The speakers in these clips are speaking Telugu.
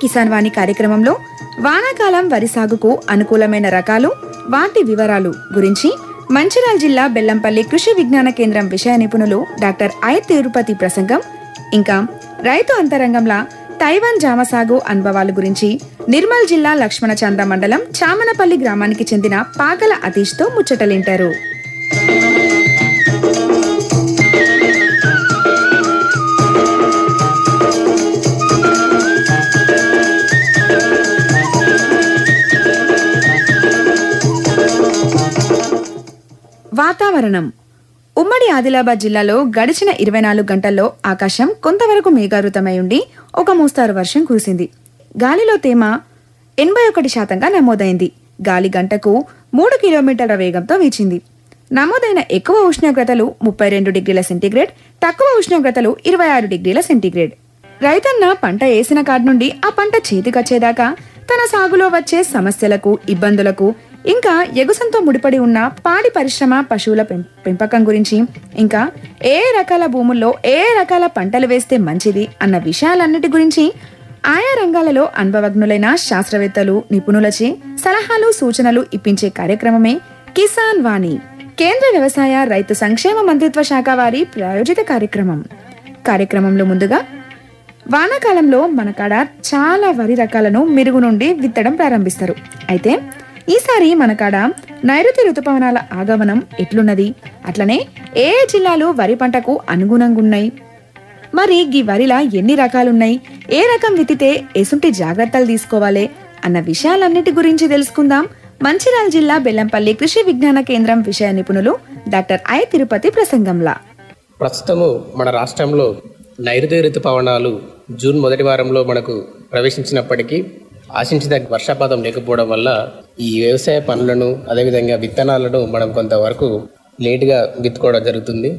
కిసాన్ వాణి కార్యక్రమంలో వానాకాలం వరి సాగుకు అనుకూలమైన రకాలు వాటి వివరాలు గురించి మంచిర్యాల జిల్లా బెల్లంపల్లి కృషి విజ్ఞాన కేంద్రం విషయ నిపుణులు డాక్టర్ ఐ తిరుపతి ప్రసంగం. ఇంకా రైతు అంతరంగంలా తైవాన్ జామ సాగు అనుభవాల గురించి నిర్మల్ జిల్లా లక్ష్మణచంద్ర మండలం చామనపల్లి గ్రామానికి చెందిన పాకల అతీష్తో ముచ్చటలింటారు. వాతావరణం. ఉమ్మడి ఆదిలాబాద్ జిల్లాలో గడిచిన ఇరవై నాలుగు గంటల్లో ఆకాశం కొంతవరకు మేఘావృతమై ఉండి ఒక మోస్తారు వర్షం కురిసింది. గాలిలో తేమ ఎనభై ఒకటి శాతంగా నమోదైంది. గాలి గంటకు మూడు కిలోమీటర్ల వేగంతో వీచింది. నమోదైన ఎక్కువ ఉష్ణోగ్రతలు ముప్పై రెండు డిగ్రీల సెంటీగ్రేడ్ తక్కువ ఉష్ణోగ్రతలు ఇరవై ఆరు డిగ్రీల సెంటీగ్రేడ్. రైతన్న పంట వేసిన కాడి నుండి ఆ పంట చేతికొచ్చేదాకా తన సాగులో వచ్చే సమస్యలకు ఇబ్బందులకు ఇంకా ఎగుసంతో ముడిపడి ఉన్న పాడి పరిశ్రమ పశువుల పెం- పెంపకం గురించి ఇంకా ఏ రకాల భూముల్లో ఏ రకాల పంటలు వేస్తే మంచిది అన్న విషయాలన్నిటి గురించి ఆయా రంగాలలో అనుభవజ్ఞులైన శాస్త్రవేత్తలు నిపుణులచే సలహాలు సూచనలు ఇప్పించే కార్యక్రమమే కిసాన్ వాణి కేంద్ర వ్యవసాయ రైతు సంక్షేమ మంత్రిత్వ శాఖ వారి ప్రాయోజిత కార్యక్రమం. కార్యక్రమంలో ముందుగా వానాకాలంలో మన కాడ చాలా వరి రకాలను మిరుగు నుండి విత్తడం ప్రారంభిస్తారు. అయితే ఈసారి మన కాడ నైరుతి ఋతుపవనాల ఆగమనం ఎట్లున్నది? అట్లనే ఏ ఏ జిల్లాలు వరి పంటకు అనుగుణంగా ఉన్నాయి మరి గీ వరిలా ఎన్ని రకాలున్నాయి? ఏ రకం విత్తితే ఎసుంటి జాగ్రత్తలు తీసుకోవాలి? అన్న విషయాలన్నిటి గురించి తెలుసుకుందాం. మంచిర్యాల జిల్లా బెల్లంపల్లి కృషి విజ్ఞాన కేంద్రం విషయ నిపుణులు డాక్టర్ ఐ తిరుపతి ప్రసంగంలా. ప్రస్తుతము మన రాష్ట్రంలో నైరుతి ఋతుపవనాలు జూన్ మొదటి వారంలో మనకు ప్రవేశించినప్పటికీ ఆశించిన వర్షపాతం లేకపోవడం వల్ల ఈ వ్యవసాయ పనులను అదేవిధంగా విత్తనాలను మనం కొంతవరకు లేటుగా విత్తుకోవడం జరుగుతుంది.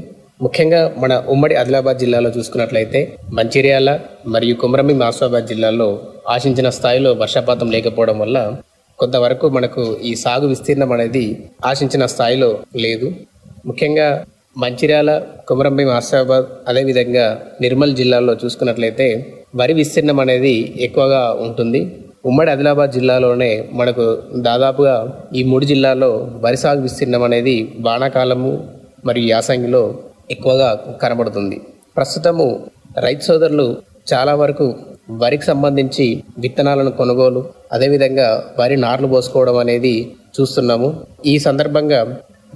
ముఖ్యంగా మన ఉమ్మడి ఆదిలాబాద్ జిల్లాలో చూసుకున్నట్లయితే మంచిర్యాల మరియు కుమరంభి మాస్వాబాద్ జిల్లాల్లో ఆశించిన స్థాయిలో వర్షపాతం లేకపోవడం వల్ల కొంతవరకు మనకు ఈ సాగు విస్తీర్ణం అనేది ఆశించిన స్థాయిలో లేదు. ముఖ్యంగా మంచిర్యాల కుమరంభి మాస్టాబాద్ అదేవిధంగా నిర్మల్ జిల్లాలో చూసుకున్నట్లయితే వరి విస్తీర్ణం అనేది ఎక్కువగా ఉంటుంది. ఉమ్మడి ఆదిలాబాద్ జిల్లాలోనే మనకు దాదాపుగా ఈ మూడు జిల్లాల్లో వరి సాగు విస్తీర్ణం అనేది వానాకాలము మరియు యాసంగిలో ఎక్కువగా కనబడుతుంది. ప్రస్తుతము రైతు సోదరులు చాలా వరకు వరికి సంబంధించి విత్తనాలను కొనుగోలు అదేవిధంగా వరి నార్లు పోసుకోవడం అనేది చూస్తున్నాము. ఈ సందర్భంగా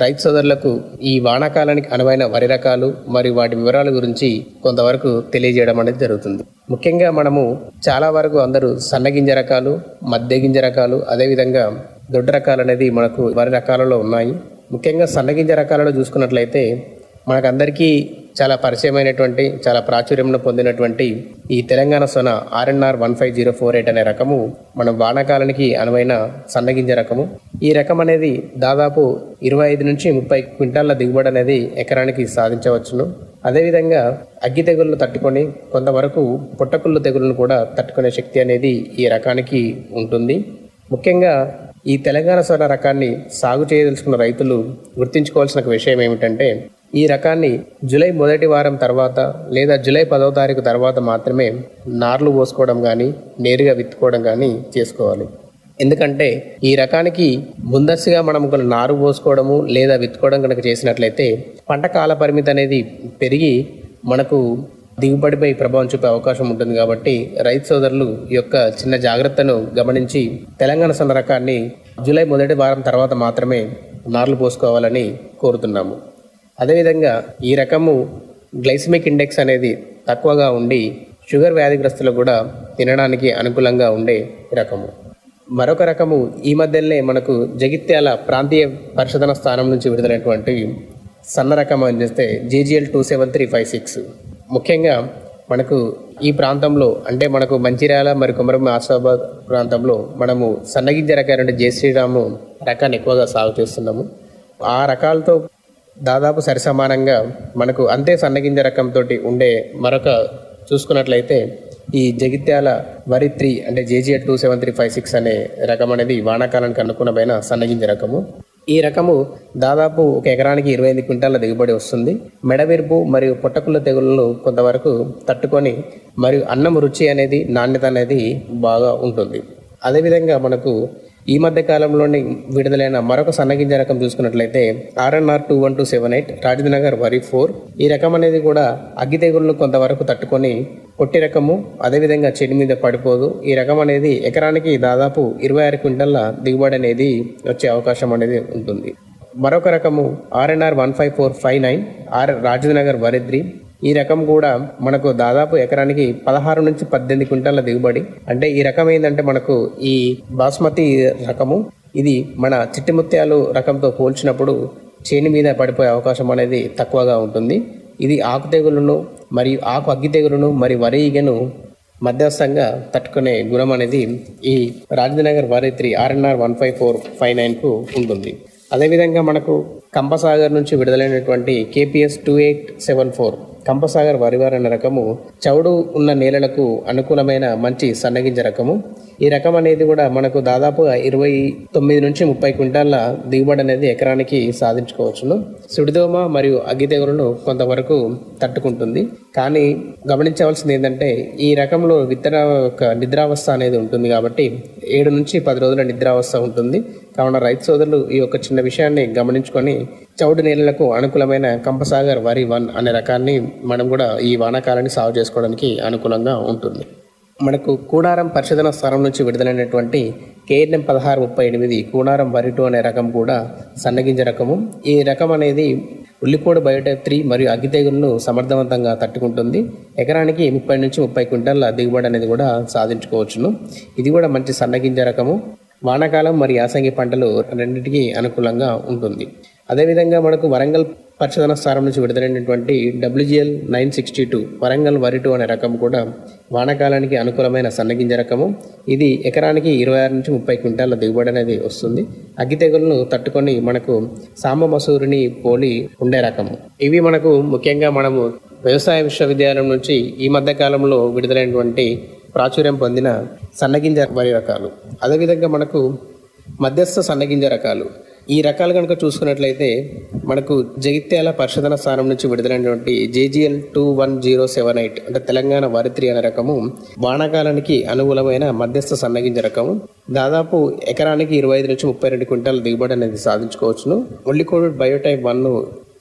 రైతు సోదరులకు ఈ వానాకాలానికి అనువైన వరి రకాలు మరియు వాటి వివరాల గురించి కొంతవరకు తెలియజేయడం అనేది జరుగుతుంది. ముఖ్యంగా మనము చాలా వరకు అందరూ సన్నగింజ రకాలు మధ్య గింజ రకాలు అదేవిధంగా దొడ్డ రకాలు అనేది మనకు వరి రకాలలో ఉన్నాయి. ముఖ్యంగా సన్నగింజ రకాలలో చూసుకున్నట్లయితే మనకందరికీ చాలా పరిచయమైనటువంటి చాలా ప్రాచుర్యంలో పొందినటువంటి ఈ Telangana Sona RNR one five zero four eight అనే రకము మన వానాకాలానికి అనువైన సన్నగింజ రకము. ఈ రకం అనేది దాదాపు ఇరవై ఐదు నుంచి ముప్పై క్వింటాల దిగుబడి అనేది ఎకరానికి సాధించవచ్చును. అదేవిధంగా అగ్గి తెగుళ్ళు తట్టుకొని కొంతవరకు పుట్టకుళ్ళు తెగులను కూడా తట్టుకునే శక్తి అనేది ఈ రకానికి ఉంటుంది. ముఖ్యంగా ఈ తెలంగాణ సొన రకాన్ని సాగు చేయదలుచుకున్న రైతులు గుర్తుంచుకోవాల్సిన విషయం ఏమిటంటే ఈ రకాన్ని జూలై మొదటి వారం తర్వాత లేదా జూలై పదవ తారీఖు తర్వాత మాత్రమే నార్లు పోసుకోవడం కానీ నేరుగా విత్తుకోవడం కానీ చేసుకోవాలి. ఎందుకంటే ఈ రకానికి ముందస్తుగా మనం కొన్ని నారు పోసుకోవడము లేదా విత్తుకోవడం కనుక చేసినట్లయితే పంట కాల పరిమితి అనేది పెరిగి మనకు దిగుబడిపై ప్రభావం చూపే అవకాశం ఉంటుంది కాబట్టి రైతు సోదరులు ఈ యొక్క చిన్న జాగ్రత్తను గమనించి తెలంగాణ సన్న రకాన్ని జూలై మొదటి వారం తర్వాత మాత్రమే నార్లు పోసుకోవాలని కోరుతున్నాము. అదేవిధంగా ఈ రకము గ్లైసిమిక్ ఇండెక్స్ అనేది తక్కువగా ఉండి షుగర్ వ్యాధిగ్రస్తులు కూడా తినడానికి అనుకూలంగా ఉండే రకము. మరొక రకము ఈ మధ్యనే మనకు జగిత్యాల ప్రాంతీయ పరిశోధన స్థానం నుంచి విడుదలైనటువంటి సన్న రకం అని చేస్తే JGL two seven three five six ముఖ్యంగా మనకు ఈ ప్రాంతంలో అంటే మనకు మంచిర్యాల మరి కుమరం ఆసాబాద్ ప్రాంతంలో మనము సన్నగింజ రకాలంటే జయ శ్రీరాము రకాన్ని ఎక్కువగా సాగు చేస్తున్నాము. ఆ రకాలతో దాదాపు సరిసమానంగా మనకు అంతే సన్నగింజ రకంతో ఉండే మరొక చూసుకున్నట్లయితే ఈ జగిత్యాల వరి త్రీ అంటే JGL two seven three five six అనే రకం అనేది వానాకాలానికి అనుకున్నమైన సన్నగింజ రకము. ఈ రకము దాదాపు ఒక ఎకరానికి ఇరవై ఐదు క్వింటాల దిగుబడి వస్తుంది. మెడవిరుపు మరియు పొట్టకుళ్ళ తెగులను కొంతవరకు తట్టుకొని మరియు అన్నం రుచి అనేది నాణ్యత అనేది బాగా ఉంటుంది. అదేవిధంగా మనకు ఈ మధ్య కాలంలోని విడుదలైన మరొక సన్నగింజ రకం చూసుకున్నట్లయితే RNR two one two seven eight Rajanagar వరి ఫోర్. ఈ రకం అనేది కూడా అగ్గి తెగుళ్ళు కొంతవరకు తట్టుకొని పొట్టి రకము అదేవిధంగా చెడు మీద పడిపోదు. ఈ రకం అనేది ఎకరానికి దాదాపు ఇరవై ఆరు క్వింటల్ల దిగుబడి అనేది వచ్చే అవకాశం అనేది ఉంటుంది. మరొక రకము RNR one five four five nine R Rajanagar వరిద్రి ఈ రకం కూడా మనకు దాదాపు ఎకరానికి పదహారు నుంచి పద్దెనిమిది క్వింటాల దిగుబడి. అంటే ఈ రకం ఏంటంటే మనకు ఈ బాస్మతి రకము. ఇది మన చిట్టిముత్యాలు రకంతో పోల్చినప్పుడు చేని మీద పడిపోయే అవకాశం అనేది తక్కువగా ఉంటుంది. ఇది ఆకు తెగులను మరియు ఆకు అగ్గి తెగులను మరియు వరి ఈగను మధ్యస్థంగా తట్టుకునే గుణం అనేది ఈ రాజనగర్ వరి three RNR one five four five నైన్కు ఉంటుంది. అదేవిధంగా మనకు కంపసాగర్ నుంచి విడుదలైనటువంటి KPS two eight seven four. Kampasagar వరివార్ అనే రకము చౌడు ఉన్న నేలలకు అనుకూలమైన మంచి సన్నగింజ రకము. ఈ రకం అనేది కూడా మనకు దాదాపుగా ఇరవై తొమ్మిది నుంచి ముప్పై క్వింటాల దిగుబడి అనేది ఎకరానికి సాధించుకోవచ్చును. సుడిదోమ మరియు అగ్గి తెగులను కొంతవరకు తట్టుకుంటుంది. కానీ గమనించవలసింది ఏంటంటే ఈ రకంలో విత్తన యొక్క నిద్రావస్థ అనేది ఉంటుంది కాబట్టి ఏడు నుంచి పది రోజుల నిద్రావస్థ ఉంటుంది. కావున రైతు సోదరులు ఈ యొక్క చిన్న విషయాన్ని గమనించుకొని చౌడు నేలలకు అనుకూలమైన కంపసాగర్ వరి వన్ అనే రకాన్ని మనం కూడా ఈ వానాకాలాన్ని సాగు చేసుకోవడానికి అనుకూలంగా ఉంటుంది. మనకు కూడారం పరిశోధన స్థానం నుంచి విడుదలైనటువంటి కేఎన్ఎం పదహారు ముప్పై ఎనిమిది కూడారం వరి టూ అనే రకం కూడా సన్నగింజ రకము. ఈ రకం అనేది ఉల్లికోడు బయోటైప్ త్రీ మరియు అగ్గి తెగులను సమర్థవంతంగా తట్టుకుంటుంది. ఎకరానికి ముప్పై నుంచి ముప్పై క్వింటాల దిగుబడి అనేది కూడా సాధించుకోవచ్చును. ఇది కూడా మంచి సన్నగింజ రకము. వానాకాలం మరియు యాసంగి పంటలు రెండింటికి అనుకూలంగా ఉంటుంది. అదేవిధంగా మనకు వరంగల్ పరిశోధన స్థానం నుంచి విడుదలైనటువంటి WGL nine sixty two Warangal వరి టూ అనే రకం కూడా వానాకాలానికి అనుకూలమైన సన్నగింజ రకము. ఇది ఎకరానికి ఇరవై ఆరు నుంచి ముప్పై క్వింటాల దిగుబడి అనేది వస్తుంది. అగ్గి తెగులను తట్టుకొని మనకు సాంబ మసూరిని పోలి ఉండే రకము. ఇవి మనకు ముఖ్యంగా మనము వ్యవసాయ విశ్వవిద్యాలయం నుంచి ఈ మధ్య కాలంలో విడుదలైనటువంటి ప్రాచుర్యం పొందిన సన్నగింజ వరి రకాలు. అదేవిధంగా మనకు మధ్యస్థ సన్నగింజ రకాలు. ఈ రకాలు కనుక చూసుకున్నట్లయితే మనకు జగిత్యాల పరిశోధన స్థానం నుంచి విడుదలైనటువంటి JGL two one zero seven eight అంటే తెలంగాణ వారిత్రి అనే రకము వానాకాలానికి అనుకూలమైన మధ్యస్థ సన్నగింజ రకము. దాదాపు ఎకరానికి ఇరవై ఐదు నుంచి ముప్పై రెండు క్వింటాల దిగుబడి అనేది సాధించుకోవచ్చును. ఒళ్ళికోడు బయోటైప్ వన్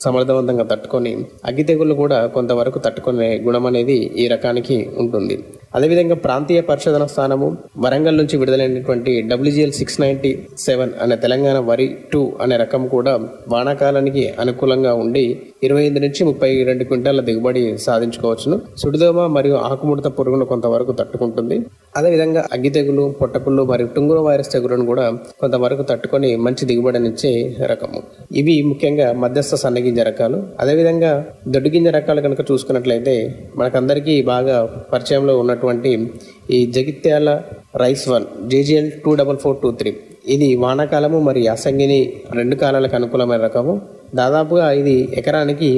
సమర్థవంతంగా తట్టుకొని అగ్గి తెగుళ్ళు కూడా కొంతవరకు తట్టుకునే గుణం అనేది ఈ రకానికి ఉంటుంది. అదేవిధంగా ప్రాంతీయ పరిశోధన స్థానము వరంగల్ నుంచి విడుదలైనటువంటి డబ్ల్యూజిఎల్ సిక్స్ నైంటీ సెవెన్ అనే తెలంగాణ వరి టూ అనే రకం కూడా వానాకాలానికి అనుకూలంగా ఉండి ఇరవై ఐదు నుంచి ముప్పై రెండు క్వింటాల దిగుబడి సాధించుకోవచ్చును. సుడిదోమ మరియు ఆకుముడత పురుగును కొంతవరకు తట్టుకుంటుంది. అదేవిధంగా అగ్గి తెగులు పొట్టకుళ్ళు మరియు టుంగుర వైరస్ తెగులను కూడా కొంతవరకు తట్టుకొని మంచి దిగుబడినిచ్చే రకము. ఇవి ముఖ్యంగా మధ్యస్థ సన్నగింజ రకాలు. అదేవిధంగా దొడ్డుగింజ రకాలు కనుక చూసుకున్నట్లయితే మనకందరికీ బాగా పరిచయంలో ఉన్నటువంటి ఈ Jagtial rice one JGL two double four two three. ఇది వానాకాలము మరియు అసంగిని రెండు కాలాలకు అనుకూలమైన రకము. దాదాపుగా ఇది ఎకరానికి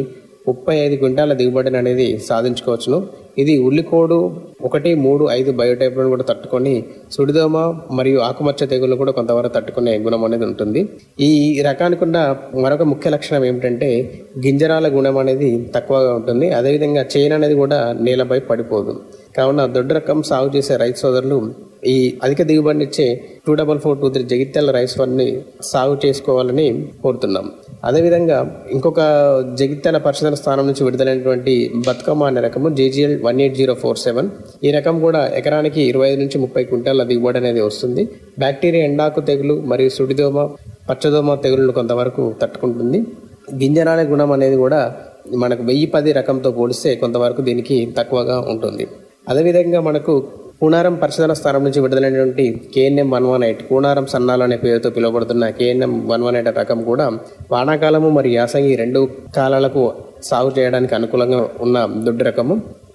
ముప్పై ఐదు క్వింటాల దిగుబడిని అనేది సాధించుకోవచ్చును. ఇది ఉల్లికోడు ఒకటి మూడు ఐదు బయోటైప్లను కూడా తట్టుకొని సుడిదోమ మరియు ఆకుమచ్చ తెగులు కూడా కొంతవరకు తట్టుకునే గుణం అనేది ఉంటుంది. ఈ రకానికి ఉన్న మరొక ముఖ్య లక్షణం ఏమిటంటే గింజరాల గుణం అనేది తక్కువగా ఉంటుంది. అదేవిధంగా చైన్ అనేది కూడా నేలపై పడిపోదు. కావున దొడ్డ రకం సాగు చేసే రైతు సోదరులు ఈ అధిక దిగుబడినిచ్చే two double four two three Jagtial rice వన్ని సాగు చేసుకోవాలని కోరుతున్నాం. అదేవిధంగా ఇంకొక జగిత్యాల పరిశోధన స్థానం నుంచి విడుదలైనటువంటి బతుకమ్మ అనే రకము JGL one eight zero four seven. ఈ రకం కూడా ఎకరానికి ఇరవై ఐదు నుంచి ముప్పై క్వింటాల దిగుబడి అనేది వస్తుంది. బ్యాక్టీరియా ఎండాకు తెగులు మరియు సుడిదోమ పచ్చదోమ తెగులను కొంతవరకు తట్టుకుంటుంది. గింజనాల గుణం అనేది కూడా మనకు వెయ్యి పది రకంతో పోలిస్తే కొంతవరకు దీనికి తక్కువగా ఉంటుంది. అదేవిధంగా మనకు కూనారం పరిశోధన స్థానం నుంచి విడుదలైనటువంటి KNM one one eight Kunaram సన్నాలు అనే పేరుతో పిలువబడుతున్న కేఎన్ఎం వన్ వన్ ఎయిట్ రకం కూడా వానాకాలము మరియు యాసంగి రెండు కాలాలకు సాగు చేయడానికి అనుకూలంగా ఉన్న దొడ్డు రకము.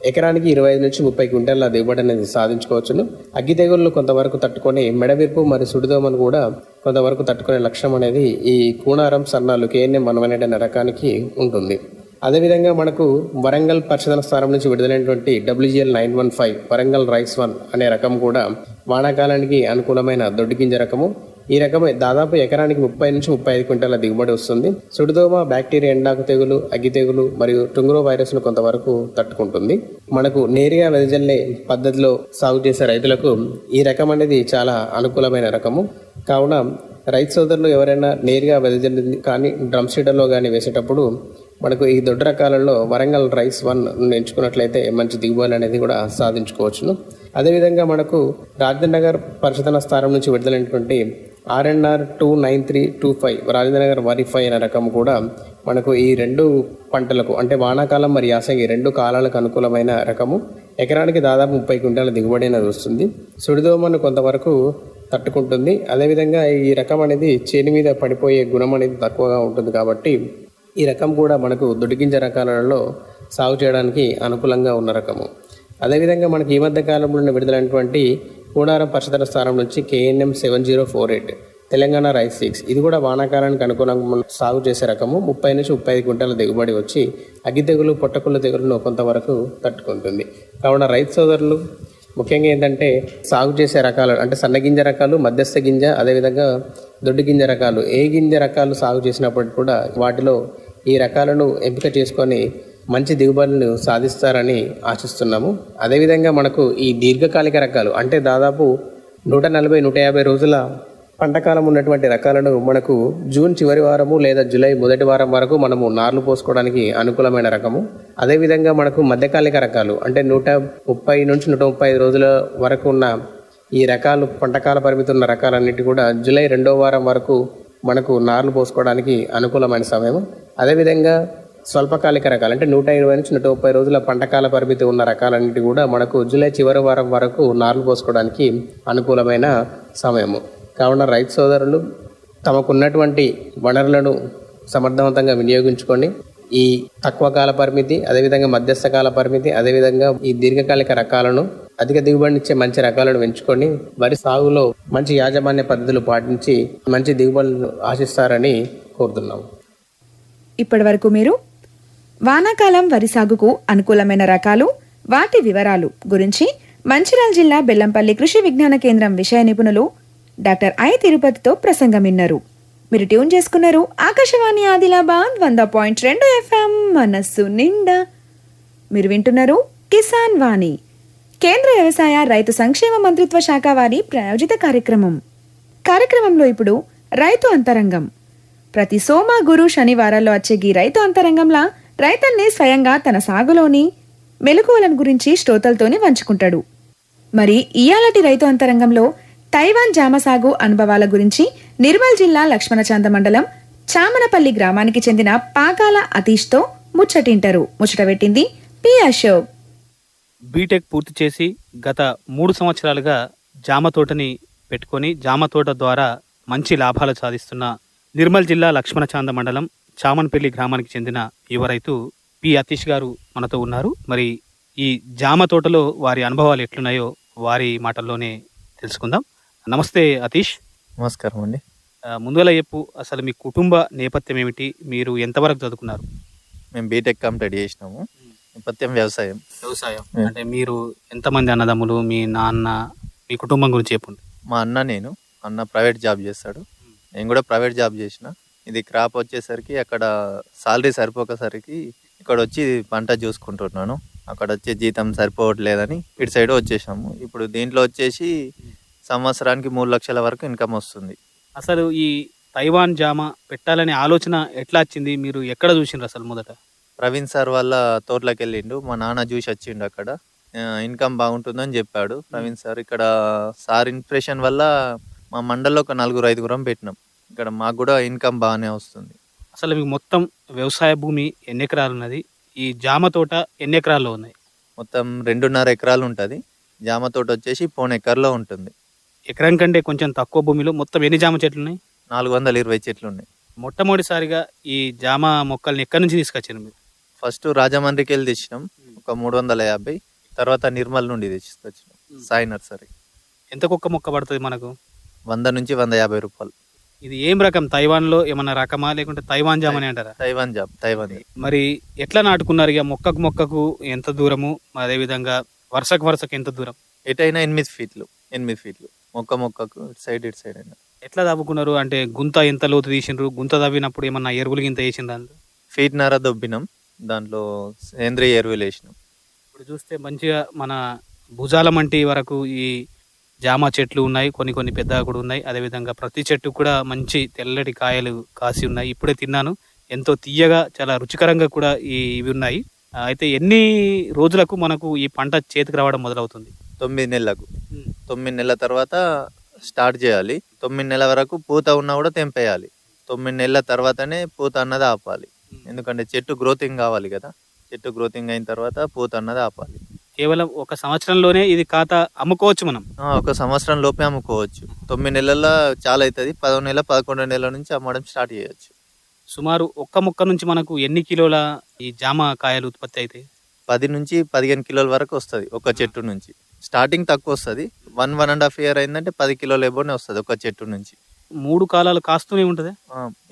ఎకరానికి ఇరవై ఐదు నుంచి ముప్పై క్వింటాల దిగుబడి అనేది సాధించుకోవచ్చును. అగ్గి తెగుళ్ళు కొంతవరకు తట్టుకొని మెడవిర్పు మరియు సుడిదోమను కూడా కొంతవరకు తట్టుకునే లక్ష్యం అనేది ఈ కూనారం సన్నాలు కేఎన్ఎం వన్ వన్ ఎయిట్ అనే రకానికి ఉంటుంది. అదేవిధంగా మనకు వరంగల్ పరిశోధన స్థానం నుంచి విడుదలైనటువంటి WGL nine one five Warangal rice one అనే రకం కూడా వానాకాలానికి అనుకూలమైన దొడ్డు గింజ రకము. ఈ రకం దాదాపు ఎకరానికి ముప్పై నుంచి ముప్పై ఐదు క్వింటాల దిగుబడి వస్తుంది. సుడిదోమ బ్యాక్టీరియా ఎండాకు తెగులు అగ్గి తెగులు మరియు టుంగురో వైరస్ను కొంతవరకు తట్టుకుంటుంది. మనకు నేరుగా వెదజల్లే పద్ధతిలో సాగు చేసే రైతులకు ఈ రకం అనేది చాలా అనుకూలమైన రకము. కావున రైతు సోదరులు ఎవరైనా నేరుగా వెదజల్లి కానీ డ్రమ్ సీడర్లో కానీ వేసేటప్పుడు మనకు ఈ దొడ్డు రకాలలో వరంగల్ రైస్ వన్ ఎంచుకున్నట్లయితే మంచి దిగుబడి అనేది కూడా సాధించుకోవచ్చును. అదేవిధంగా మనకు రాజేంద్ర నగర్ పరిశోధన స్థానం నుంచి విడుదలైనటువంటి RNR two nine three two five Rajendra Nagar వరి ఫైవ్ అనే రకం కూడా మనకు ఈ రెండు పంటలకు అంటే వానాకాలం మరియు యాసంగి రెండు కాలాలకు అనుకూలమైన రకము. ఎకరానికి దాదాపు ముప్పై క్వింటాల దిగుబడి అనేది వస్తుంది. సుడిదోమను కొంతవరకు తట్టుకుంటుంది. అదేవిధంగా ఈ రకం అనేది చేని మీద పడిపోయే గుణం అనేది తక్కువగా ఉంటుంది కాబట్టి ఈ రకం కూడా మనకు దొడిగింజ రకాలలో సాగు చేయడానికి అనుకూలంగా ఉన్న రకము. అదేవిధంగా మనకి ఈ మధ్య కాలంలో విడుదలైనటువంటి కూడారం పరిశోధన స్థానం నుంచి KNM seven zero four eight Telangana rice six ఇది కూడా వానాకాలానికి అనుకూలంగా మనం సాగు చేసే రకము. ముప్పై నుంచి ముప్పై ఐదు క్వింటాల దిగుబడి వచ్చి అగ్గి తెగులు పొట్టకుళ్ళ తెగులను కొంతవరకు తట్టుకుంటుంది. కావున రైతు సోదరులు ముఖ్యంగా ఏంటంటే సాగు చేసే రకాలు అంటే సన్నగింజ రకాలు మధ్యస్థ గింజ అదేవిధంగా దొడ్డు గింజ రకాలు ఏ గింజ రకాలు సాగు చేసినప్పటికీ కూడా వాటిలో ఈ రకాలను ఎంపిక చేసుకొని మంచి దిగుబడులను సాధిస్తారని ఆశిస్తున్నాము. అదేవిధంగా మనకు ఈ దీర్ఘకాలిక రకాలు అంటే దాదాపు నూట నలభై నూట యాభై రోజుల పంటకాలం ఉన్నటువంటి రకాలను మనకు జూన్ చివరి వారము లేదా జూలై మొదటి వారం వరకు మనము నార్లు పోసుకోవడానికి అనుకూలమైన రకము. అదేవిధంగా మనకు మధ్యకాలిక రకాలు అంటే నూట ముప్పై నుంచి నూట ముప్పై ఐదు రోజుల వరకు ఉన్న ఈ రకాలు పంటకాల పరిమితి ఉన్న రకాలన్నిటి కూడా జూలై రెండో వారం వరకు మనకు నార్లు పోసుకోవడానికి అనుకూలమైన సమయం. అదేవిధంగా స్వల్పకాలిక రకాలు అంటే నూట ఇరవై నుంచి నూట ముప్పై రోజుల పంటకాల పరిమితి ఉన్న రకాలన్నిటి కూడా మనకు జూలై చివరి వారం వరకు నార్లు పోసుకోవడానికి అనుకూలమైన సమయము. కావున రైతు సోదరులు తమకున్నటువంటి వనరులను సమర్థవంతంగా వినియోగించుకొని ఈ తక్కువ కాల పరిమితి అదేవిధంగా మధ్యస్థ కాల పరిమితి అదేవిధంగా ఈ దీర్ఘకాలిక రకాలను అధిక దిగుబడినిచ్చే మంచి రకాలను ఎంచుకొని వరి సాగులో మంచి యాజమాన్య పద్ధతులు పాటించి మంచి దిగుబడులను ఆశిస్తారని కోరుతున్నాము. ఇప్పటి వరకు మీరు వానాకాలం వరి సాగుకు అనుకూలమైన రకాలు వాటి వివరాలు గురించి మంచిర్యాల జిల్లా బెల్లంపల్లి కృషి విజ్ఞాన కేంద్రం విషయ నిపుణులు డాక్టర్ ఐ తిరుపతితో ప్రసంగం విన్నారు మీరు ట్యూన్ చేసుకున్నారు ఆకాశవాణి ఆదిలాబాద్ వంద పాయింట్ రెండు ఎఫ్ఎం మనస్సు నిండా. మీరు వింటున్నారు కిసాన్ వాణి కేంద్ర వ్యవసాయ రైతు సంక్షేమ మంత్రిత్వ శాఖ వారి ప్రాయోజిత కార్యక్రమం. కార్యక్రమంలో ఇప్పుడు రైతు అంతరంగం. ప్రతి సోమ గురు శనివారాల్లో వచ్చే ఈ రైతు అంతరంగంలా రైతన్ని స్వయంగా తన సాగులోని మెలకువలను గురించి శ్రోతలతోనే వంచుకుంటాడు. మరి ఇయాలటి రైతు అంతరంగంలో తైవాన్ జామ సాగు అనుభవాల గురించి నిర్మల్ జిల్లా లక్ష్మణచాంద మండలం చామనపల్లి గ్రామానికి చెందిన పాకాల అతీష్తో ముచ్చటింటారు. ముచ్చట పెట్టింది పి అశోక్. బీటెక్ పూర్తి చేసి గత మూడు సంవత్సరాలుగా జామ తోటని పెట్టుకొని జామ తోట ద్వారా మంచి లాభాలు సాధిస్తున్న నిర్మల్ జిల్లా లక్ష్మణచాంద మండలం చామన్పల్లి గ్రామానికి చెందిన యువ రైతు పి అతీష్ గారు మనతో ఉన్నారు. మరి ఈ జామ తోటలో వారి అనుభవాలు ఎట్లున్నాయో వారి మాటల్లోనే తెలుసుకుందాం. నమస్తే అతీష్. నమస్కారం అండి. ముందుగా చెప్పు అసలు మీ కుటుంబ నేపథ్యం ఏమిటి? మీరు ఎంతవరకు చదువుకున్నారు? మేము బీటెక్ కంప్లీట్ చేసినాము. నేపథ్యం వ్యవసాయం. వ్యవసాయం. అంటే మీరు ఎంతమంది అన్నదమ్ములు మీ నాన్న మీ కుటుంబం గురించి చెప్పండి మా అన్న నేను. అన్న ప్రైవేట్ జాబ్ చేస్తాడు. నేను కూడా ప్రైవేట్ జాబ్ చేసిన. ఇది క్రాప్ వచ్చేసరికి అక్కడ సాలరీ సరిపోకసరికి ఇక్కడ వచ్చి పంట చూసుకుంటున్నాను. అక్కడ వచ్చే జీతం సరిపోవట్లేదని ఇటు సైడ్ వచ్చేసాము. ఇప్పుడు దీంట్లో వచ్చేసి సంవత్సరానికి మూడు లక్షల వరకు ఇన్కమ్ వస్తుంది. అసలు ఈ తైవాన్ జామ పెట్టాలనే ఆలోచన ఎట్లా వచ్చింది? మీరు ఎక్కడ చూసిండ్రు అసలు మొదట? ప్రవీణ్ సార్ వాళ్ళ తోటలోకి వెళ్ళిండు మా నాన్న చూసి వచ్చిండు అక్కడ. ఇన్కమ్ బాగుంటుందని చెప్పాడు ప్రవీణ్ సార్. ఇక్కడ సార్ ఇన్స్పిరేషన్ వల్ల మా మండల్లో ఒక నలుగురు ఐదుగురం పెట్టినాం. ఇక్కడ మాకు కూడా ఇన్కమ్ బాగానే వస్తుంది. అసలు మీకు మొత్తం వ్యవసాయ భూమి ఎన్ని ఎకరాలు ఉన్నది? ఈ జామ తోట ఎన్ని ఎకరాల్లో ఉన్నాయి మొత్తం రెండున్నర ఎకరాలు ఉంటుంది. జామ తోట వచ్చేసి పోన్ ఎకర్లో ఉంటుంది. ఎకరం కంటే కొంచెం తక్కువ భూమిలో మొత్తం ఎన్ని జామ చెట్లు ఉన్నాయి నాలుగు వందల ఇరవై చెట్లు ఉన్నాయి మొట్టమొదటిసారిగా ఈ జామ మొక్కల్ని ఎక్కడి నుంచి తీసుకొచ్చారు మీరు? ఫస్ట్ రాజమండ్రికి వెళ్ళి తెచ్చినాం. ఒక మూడు వందల యాభై. తర్వాత నిర్మల్ నుండి తెచ్చుకొచ్చినాం. సాయి నర్సరీ ఎంత కుక్క మొక్క పడుతుంది మనకు? వంద నుంచి వంద యాభై రూపాయలు. ఇది ఏం రకం? తైవాన్లో ఏమన్నా రకమా? లేకుంటే తైవాన్ జామ్ అని అంటారా? తైవాన్ జాబ్ తైవాన్ మరి ఎట్లా నాటుకున్నారు? ఇక మొక్కకు మొక్కకు ఎంత దూరము? అదేవిధంగా వరుసకు వరుసకు ఎంత దూరం? ఎటైనా ఎనిమిది ఫీట్లు ఎనిమిది ఫీట్లు. మొక్క మొక్కకు ఇటు సైడ్ ఇటు సైడ్ అయినా ఎట్లా తవ్వుకున్నారు అంటే గుంత ఎంత లోతు తీసిండ్రు? గుంత తవ్వినప్పుడు ఏమన్నా ఎరువులు గింత వేసిండ్రు అందులో? ఫీట్ నర దొబ్బినాం. దాంట్లో సేంద్రియ ఎరువులు వేసినాం. ఇప్పుడు చూస్తే మంచిగా మన భుజాల మంటి వరకు ఈ జామ చెట్లు ఉన్నాయి. కొన్ని కొన్ని పెద్దగా కూడా ఉన్నాయి. అదేవిధంగా ప్రతి చెట్టు కూడా మంచి తెల్లటి కాయలు కాసి ఉన్నాయి. ఇప్పుడే తిన్నాను. ఎంతో తీయగా చాలా రుచికరంగా కూడా ఈ ఇవి ఉన్నాయి. అయితే ఎన్ని రోజులకు మనకు ఈ పంట చేతికి రావడం మొదలవుతుంది? తొమ్మిది నెలలకు. తొమ్మిది నెలల తర్వాత స్టార్ట్ చేయాలి. తొమ్మిది నెలల వరకు పూత ఉన్నా కూడా తెంపేయాలి. తొమ్మిది నెలల తర్వాతనే పూత అన్నది ఆపాలి. ఎందుకంటే చెట్టు గ్రోతింగ్ కావాలి కదా. చెట్టు గ్రోతింగ్ అయిన తర్వాత పూత అన్నది ఆపాలి. కేవలం ఒక సంవత్సరంలోనే ఇది ఖాతా అమ్ముకోవచ్చు మనం? ఒక సంవత్సరం లోపే అమ్ముకోవచ్చు. తొమ్మిది నెలల్లో చాలా అవుతుంది. పదకొండు నెలల పదకొండు నెలల నుంచి అమ్మడం స్టార్ట్ చేయొచ్చు. సుమారు ఒక్క మొక్క నుంచి మనకు ఎన్ని కిలోల ఈ జామ కాయలు ఉత్పత్తి అవుతాయి పది నుంచి పదిహేను కిలోల వరకు వస్తుంది ఒక చెట్టు నుంచి. స్టార్టింగ్ తక్కువ వస్తుంది. One one and half year అయిందంటే పది కిలోల ఎబోనే వస్తుంది ఒక చెట్టు నుంచి. మూడు కాలాలు కాస్తూనే ఉంటుంది?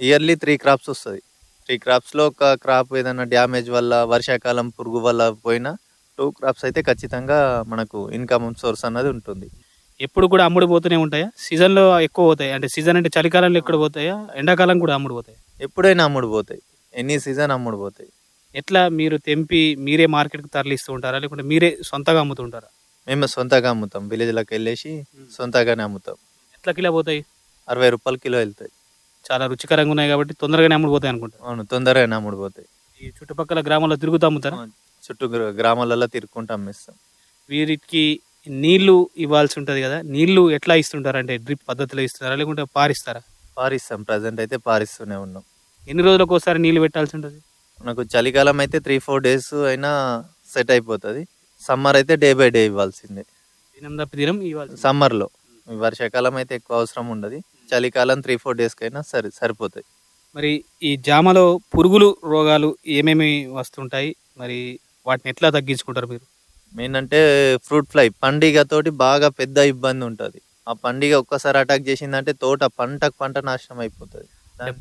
ఇయర్లీ త్రీ క్రాప్స్ వస్తుంది. త్రీ క్రాప్స్లో ఒక క్రాప్ ఏదైనా డ్యామేజ్ వల్ల వర్షాకాలం పురుగు వల్ల పోయినా టూ క్రాప్స్ అయితే ఖచ్చితంగా మనకు ఇన్కమ్ సోర్స్ అన్నది ఉంటుంది. ఎప్పుడు కూడా అమ్ముడు పోతూనే ఉంటాయా? సీజన్లో ఎక్కువ పోతాయి? అంటే సీజన్ అంటే చలికాలంలో ఎక్కడ పోతాయా? ఎండాకాలం కూడా అమ్ముడు పోతాయి ఎప్పుడైనా అమ్ముడు పోతాయి ఎనీ సీజన్ అమ్ముడు పోతాయి ఎట్లా మీరు తెంపి మీరే మార్కెట్కి తరలిస్తూ ఉంటారా? లేకుంటే మీరే సొంతగా అమ్ముతుంటారా మేము సొంతగా అమ్ముతాం. విలేజ్లోకి వెళ్ళేసి సొంతగానే అమ్ముతాం. ఎట్లా కిలో పోతాయి? అరవై రూపాయలు కిలో వెళ్తాయి. చాలా రుచికరంగా ఉన్నాయి కాబట్టి తొందరగానే అమ్ముడు పోతాయి అనుకుంటా. అవును తొందరగానే అమ్ముడు పోతాయి. ఈ చుట్టుపక్కల గ్రామాల్లో తిరుగుతూ అమ్ముతారా? చుట్టూ గ్ర- గ్రామాలలో తిరుక్కుంటూ అమ్మేస్తాం వీరికి నీళ్ళు ఇవ్వాల్సి ఉంటుంది కదా నీళ్ళు ఎట్లా ఇస్తుంటారు? అంటే డ్రిప్ పద్ధతిలో ఇస్తారా లేకుంటే పారిస్తారా? పారిస్తాం. ప్రజెంట్ అయితే పారిస్తూనే ఉన్నాం. ఎన్ని రోజులకు ఒకసారి నీళ్ళు పెట్టాల్సి ఉంటుంది? మనకు చలికాలం అయితే త్రీ ఫోర్ డేస్ అయినా సెట్ అయిపోతుంది. సమ్మర్ అయితే డే బై డే ఇవ్వాల్సిందే. దినం తప్పి దినం ఇవ్వాలి సమ్మర్లో. వర్షాకాలం అయితే ఎక్కువ అవసరం ఉండదు. చలికాలం త్రీ ఫోర్ డేస్కి అయినా సరి సరిపోతాయి. మరి ఈ జామలో పురుగులు రోగాలు ఏమేమి వస్తుంటాయి? మరి వాటిని ఎట్లా తగ్గించుకుంటారు మీరు? మెయిన్ అంటే ఫ్రూట్ ఫ్లై పండుగ తోటి బాగా పెద్ద ఇబ్బంది ఉంటుంది. ఆ పండుగ ఒక్కసారి అటాక్ చేసిందంటే తోట పంటకు పంట నాశనం అయిపోతుంది.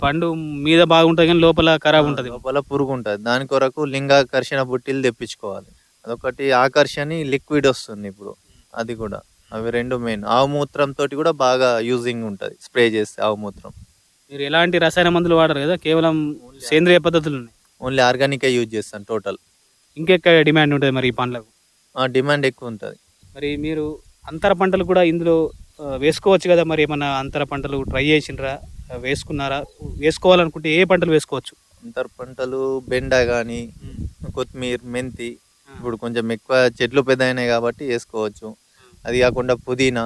పండు మీద బాగుంటుంది కానీ లోపల ఖరాబ్ ఉంటుంది. లోపల పురుగు ఉంటుంది దాని కొరకు లింగాకర్షణ బుట్టిలు తెప్పించుకోవాలి. అదొకటి ఆకర్షణ లిక్విడ్ వస్తుంది ఇప్పుడు. అది కూడా. అవి రెండు మెయిన్. ఆవు మూత్రం తోటి కూడా బాగా యూజింగ్ ఉంటుంది. స్ప్రే చేస్తే ఆవు మూత్రం. మీరు ఎలాంటి రసాయన మందులు వాడరు కదా? కేవలం సేంద్రియ పద్ధతులు ఉన్నాయి ఓన్లీ ఆర్గానికే యూజ్ చేస్తాను టోటల్? ఇంకెక్క డిమాండ్ ఉంటుంది మరి ఈ పండ్లకు? డిమాండ్ ఎక్కువ ఉంటుంది. మరి మీరు అంతర పంటలు కూడా ఇందులో వేసుకోవచ్చు కదా మరి? ఏమన్నా అంతర పంటలు ట్రై చేసిండ్రా? ఆ, వేసుకున్నారా? వేసుకోవాలనుకుంటే ఏ పంటలు వేసుకోవచ్చు? అంతర్ పంటలు బెండ కానీ కొత్తిమీర మెంతి ఇప్పుడు కొంచెం ఎక్కువ చెట్లు పెద్ద అయినాయి కాబట్టి వేసుకోవచ్చు. అది కాకుండా పుదీనా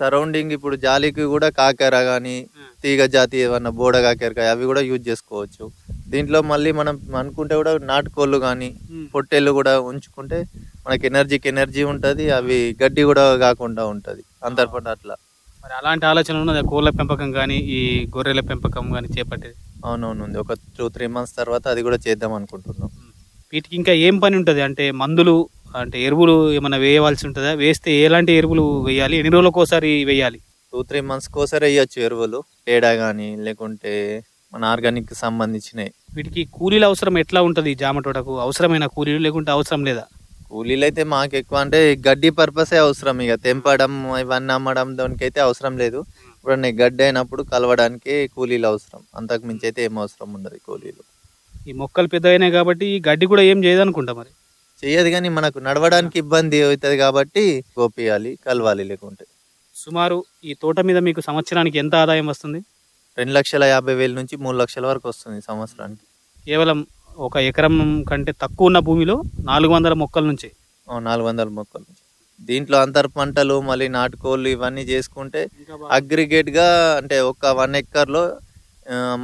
సరౌండింగ్ ఇప్పుడు జాలికి కూడా కాకెర కానీ తీగ జాతి ఏమన్నా బోడ కాకెరకాయ అవి కూడా యూజ్ చేసుకోవచ్చు. దీంట్లో మళ్ళీ మనం అనుకుంటే కూడా నాటుకోళ్ళు కానీ పొట్టేళ్ళు కూడా ఉంచుకుంటే మనకి ఎనర్జీకి ఎనర్జీ ఉంటుంది అవి గడ్డి కూడా కాకుండా ఉంటుంది అంతర్ పంట అట్లా. మరి అలాంటి ఆలోచన ఉన్నది? కోళ్ళ పెంపకం కానీ ఈ గొర్రెల పెంపకం కానీ చేపట్టేది? అవునవును ఒక టూ త్రీ మంత్స్ తర్వాత అది కూడా చేద్దాం అనుకుంటున్నాం. వీటికి ఇంకా ఏం పని ఉంటుంది? అంటే మందులు అంటే ఎరువులు ఏమైనా వేయవలసి ఉంటుందా? వేస్తే ఎలాంటి ఎరువులు వేయాలి? ఎన్ని రోజులకు ఒకసారి వేయాలి? టూ త్రీ మంత్స్కి ఒకసారి వేయచ్చు ఎరువులు. పేడ కానీ లేకుంటే మన ఆర్గానిక్ సంబంధించినవి వీటికి కూలీల అవసరం ఎట్లా ఉంటుంది జామ తోటకు? అవసరమైన కూలీలు లేకుంటే అవసరం లేదా? కూలీలు అయితే మాకు ఎక్కువ అంటే గడ్డి పర్పసే అవసరం ఇక తెంపడం ఇవన్నీ అమ్మడం దానికి అయితే అవసరం లేదు. ఇప్పుడు గడ్డి అయినప్పుడు కలవడానికి కూలీలు అవసరం. అంతకు మించి అయితే ఏం అవసరం ఉండదు కూలీలు. ఈ మొక్కలు పెద్ద అయినాయి కాబట్టి ఈ గడ్డి కూడా ఏం చేయదు అనుకుంటా మరి? చెయ్యదు కానీ మనకు నడవడానికి ఇబ్బంది అవుతుంది కాబట్టి గోపియాలి కలవాలి లేకుంటే. సుమారు ఈ తోట మీద మీకు సంవత్సరానికి ఎంత ఆదాయం వస్తుంది? రెండు లక్షల యాభై వేల నుంచి మూడు లక్షల వరకు వస్తుంది సంవత్సరానికి. కేవలం ఒక ఎకరం కంటే తక్కువ ఉన్న భూమిలో నాలుగు వందల మొక్కల నుంచి? నాలుగు వందల మొక్కలు దీంట్లో అంతర్ పంటలు మళ్ళీ నాటుకోళ్ళు ఇవన్నీ చేసుకుంటే అగ్రిగేట్గా అంటే ఒక వన్ ఎక్కర్లో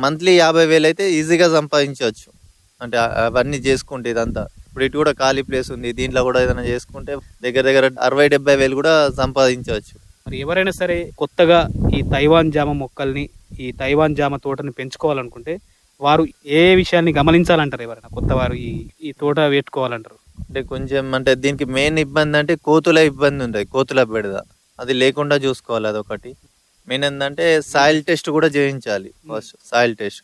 మంత్లీ యాభై వేలు అయితే ఈజీగా సంపాదించవచ్చు. అంటే అవన్నీ చేసుకుంటే ఇదంతా. ఇప్పుడు ఇటు కూడా ఖాళీ ప్లేస్ ఉంది దీంట్లో కూడా ఏదైనా చేసుకుంటే దగ్గర దగ్గర అరవై డెబ్బై వేలు కూడా సంపాదించవచ్చు. మరి ఎవరైనా సరే కొత్తగా ఈ తైవాన్ జామ మొక్కల్ని ఈ తైవాన్ జామ తోటని పెంచుకోవాలనుకుంటే వారు ఏ విషయాన్ని గమనించాలంటారు ఎవరైనా? కొత్త వారు ఈ ఈ తోట పెట్టుకోవాలంటారు అంటే కొంచెం అంటే దీనికి మెయిన్ ఇబ్బంది అంటే కోతుల ఇబ్బంది ఉంటుంది కోతుల బెడద. అది లేకుండా చూసుకోవాలి అదొకటి. మెయిన్ ఏంటంటే సాయిల్ టెస్ట్ కూడా చేయించాలి ఫస్ట్ సాయిల్ టెస్ట్.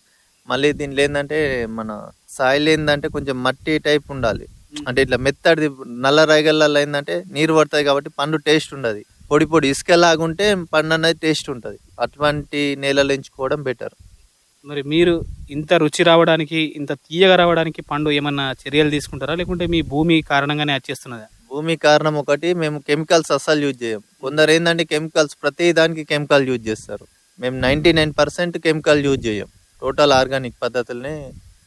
మళ్ళీ దీనిలో ఏంటంటే మన సాయిల్ ఏంటంటే కొంచెం మట్టి టైప్ ఉండాలి. అంటే ఇట్లా మెత్తడి నల్ల రైగల్లో ఏంటంటే నీరు పడుతుంది కాబట్టి పండు టేస్ట్ ఉండదు. పొడి పొడి ఇసుక లాగుంటే పండు అనేది టేస్ట్ ఉంటుంది. అటువంటి నేలలు ఎంచుకోవడం బెటర్. మరి మీరు ఇంత రుచి రావడానికి ఇంత తీయగా రావడానికి పండు ఏమన్నా చర్యలు తీసుకుంటారా? లేకుంటే మీ భూమి కారణంగానే వచ్చేస్తున్నదా భూమి కారణం ఒకటి మేము కెమికల్స్ అస్సలు యూజ్ చేయం. కొందరు ఏంటంటే కెమికల్స్ ప్రతి దానికి కెమికల్ యూజ్ చేస్తారు. మేము ninety nine percent chemical use చేయం. టోటల్ ఆర్గానిక్ పద్ధతులనే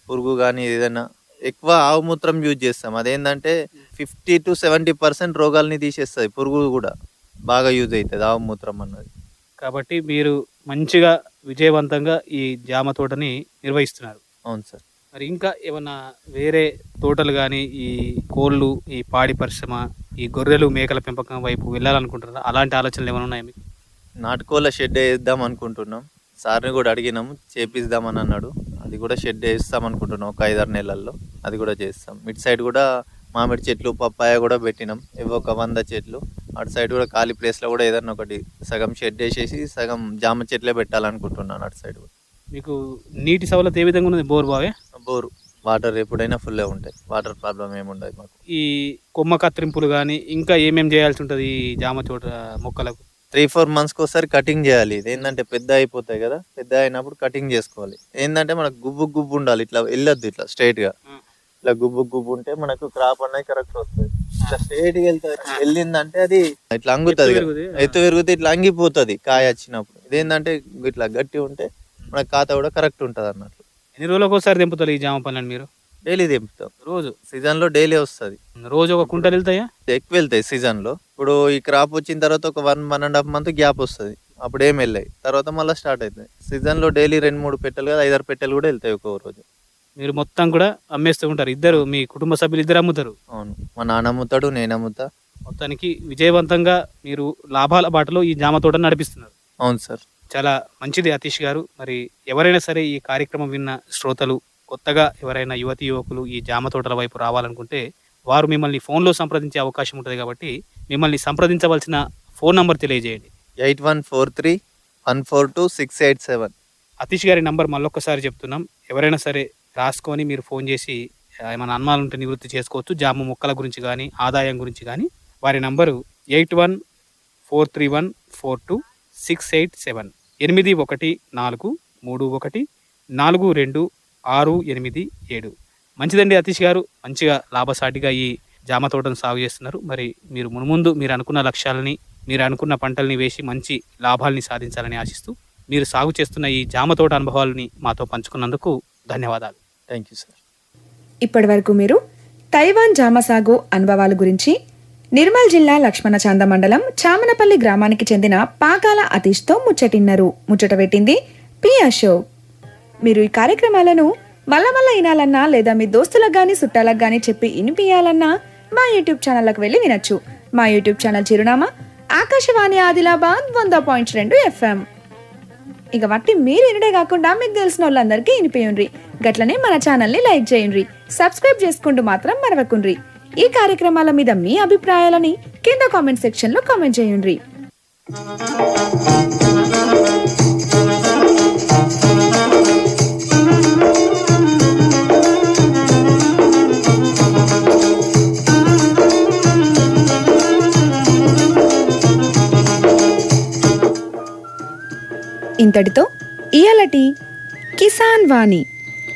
పురుగు కానీ ఏదైనా ఎక్కువ ఆవు మూత్రం యూజ్ చేస్తాం. అదేంటంటే ఫిఫ్టీ టు సెవెంటీ పర్సెంట్ రోగాల్ని తీసేస్తుంది. పురుగు కూడా బాగా యూజ్ అవుతుంది ఆవు మూత్రం అన్నది. కాబట్టి మీరు మంచిగా విజయవంతంగా ఈ జామ తోటని నిర్వహిస్తున్నారు. అవును సార్. మరి ఇంకా ఏమన్నా వేరే తోటలు కానీ ఈ కోళ్ళు ఈ పాడి పరిశ్రమ ఈ గొర్రెలు మేకల పెంపకం వైపు వెళ్ళాలనుకుంటున్నారా? అలాంటి ఆలోచనలు ఏమైనా ఉన్నాయా మీకు? నాటుకోళ్ళ షెడ్ వేద్దాం అనుకుంటున్నాం. సార్ని కూడా అడిగినాము చేపిద్దామని అన్నాడు. అది కూడా షెడ్ వేస్తాం అనుకుంటున్నాం ఒక ఐదారు నెలల్లో. అది కూడా చేస్తాం. ఇటు సైడ్ కూడా మామిడి చెట్లు పప్పాయ కూడా పెట్టినాం. ఇవి ఒక వంద చెట్లు. అటు సైడ్ కూడా ఖాళీ ప్లేస్లో కూడా ఏదన్నా ఒకటి సగం షెడ్ వేసేసి సగం జామ చెట్లే పెట్టాలనుకుంటున్నాను అటు సైడ్ కూడా. మీకు నీటి సవలత ఏ విధంగా ఉన్నది బోర్ బావే బోరు. వాటర్ ఎప్పుడైనా ఫుల్లే ఉంటాయి. వాటర్ ప్రాబ్లం ఏముండదు మాకు. ఈ కొమ్మ కత్తిరింపులు కానీ ఇంకా ఏమేం చేయాల్సి ఉంటుంది ఈ జామ తోట మొక్కలకు? త్రీ ఫోర్ మంత్స్కి ఒకసారి కటింగ్ చేయాలి. ఇది ఏంటంటే పెద్ద అయిపోతాయి కదా. పెద్ద అయినప్పుడు కటింగ్ చేసుకోవాలి. ఏంటంటే మనకు గుబ్బు గుబ్బు ఉండాలి. ఇట్లా వెళ్ళొద్దు ఇట్లా straight గా. ఇట్లా గుబ్బు గుబ్బు ఉంటే మనకు క్రాప్ అనేది కరెక్ట్ వస్తుంది. ఇట్లా స్ట్రైట్గా వెళ్తుంది. వెళ్ళిందంటే అది ఇట్లా అంగుతుంది. ఎత్తు పెరిగితే ఇట్లా అంగిపోతుంది కాయ వచ్చినప్పుడు ఇదేంటంటే ఇట్లా గట్టి ఉంటే మన ఖాతా కూడా కరెక్ట్ ఉంటుంది అన్నట్లు ఎన్ని రోజులకు ఒకసారి తెంపుతారు ఈ జామ పనులను మీరు? డైలీ తెంపుతాం. రోజు సీజన్లో డైలీ వస్తుంది. రోజు ఒక కుంటలు వెళ్తాయా? ఎక్కువ వెళ్తాయి సీజన్లో ఇప్పుడు ఈ క్రాప్ వచ్చిన తర్వాత ఒక one one and half month gap వస్తుంది. అప్పుడు ఏం వెళ్ళాయి? తర్వాత మళ్ళీ స్టార్ట్ అవుతాయి సీజన్లో డైలీ రెండు మూడు పెట్టెలు కదా ఐదారు పెట్టెలు కూడా వెళ్తాయి ఒక్కొక్క రోజు. మీరు మొత్తం కూడా అమ్మేస్తూ ఉంటారు. ఇద్దరు మీ కుటుంబ సభ్యులు ఇద్దరు అమ్ముతారు. అవును. మా నాన్న అమ్ముతాడు నేను అమ్ముతా. మొత్తానికి విజయవంతంగా మీరు లాభాల బాటలో ఈ జామ తోటను నడిపిస్తున్నారు. అవును సార్. చాలా మంచిది అతీష్ గారు. మరి ఎవరైనా సరే ఈ కార్యక్రమం విన్న శ్రోతలు కొత్తగా ఎవరైనా యువతి యువకులు ఈ జామ తోటల వైపు రావాలనుకుంటే వారు మిమ్మల్ని ఫోన్లో సంప్రదించే అవకాశం ఉంటుంది కాబట్టి మిమ్మల్ని సంప్రదించవలసిన ఫోన్ నంబర్ తెలియజేయండి. Eight one four three one four two six eight seven. Atish గారి నంబర్ మళ్ళొక్కసారి చెప్తున్నాం. ఎవరైనా సరే రాసుకొని మీరు ఫోన్ చేసి ఏమైనా అనుమానాలు ఉంటే నివృత్తి చేసుకోవచ్చు. జామ మొక్కల గురించి కానీ ఆదాయం గురించి కానీ వారి number eight one four three one four two six eight seven. ఎనిమిది ఒకటి నాలుగు మూడు ఒకటి నాలుగు రెండు ఆరు ఎనిమిది ఏడు. మంచిదండి అతీష్ గారు. మంచిగా లాభసాటిగా ఈ జామ తోటను సాగు చేస్తున్నారు. మరి మీరు మునుముందు మీరు అనుకున్న లక్ష్యాలని మీరు అనుకున్న పంటల్ని వేసి మంచి లాభాల్ని సాధించాలని ఆశిస్తూ మీరు సాగు చేస్తున్న ఈ జామ తోట అనుభవాలని మాతో పంచుకున్నందుకు ధన్యవాదాలు. థ్యాంక్ యూ సార్ ఇప్పటి వరకు మీరు తైవాన్ జామ సాగు అనుభవాల గురించి నిర్మల్ జిల్లా లక్ష్మణచాంద మండలం చామనపల్లి గ్రామానికి చెందిన పాకాల అతీష్తో ముచ్చటిన్నారు. ముచ్చట పెట్టింది పి అశోక్. మీరు ఈ కార్యక్రమాలను వల్ల వల్ల వినాలన్నా లేదా మీ దోస్తులకు గాని చుట్టాలకు గాని చెప్పి వినిపించాలన్నా మా యూట్యూబ్ ఛానల్కి వెళ్ళి వినొచ్చు. మా యూట్యూబ్ ఛానల్ చిరునామా ఆకాశవాణి ఆదిలాబాద్ వంద పాయింట్ రెండు ఎఫ్ఎం. ఇక వట్టి మీరు వినడే కాకుండా మీకు తెలిసిన వాళ్ళందరికీ వినిపించండి గట్లనే మన ఛానల్ని లైక్ చేయండి సబ్స్క్రైబ్ చేసుకుంటూ మాత్రం మరవకుండ్రి. ఈ కార్యక్రమాల మీద మీ అభిప్రాయాలని కింద కామెంట్ సెక్షన్లో కామెంట్ చేయండి. ఇంతటితో ఇయలటి కిసాన్ వాణి.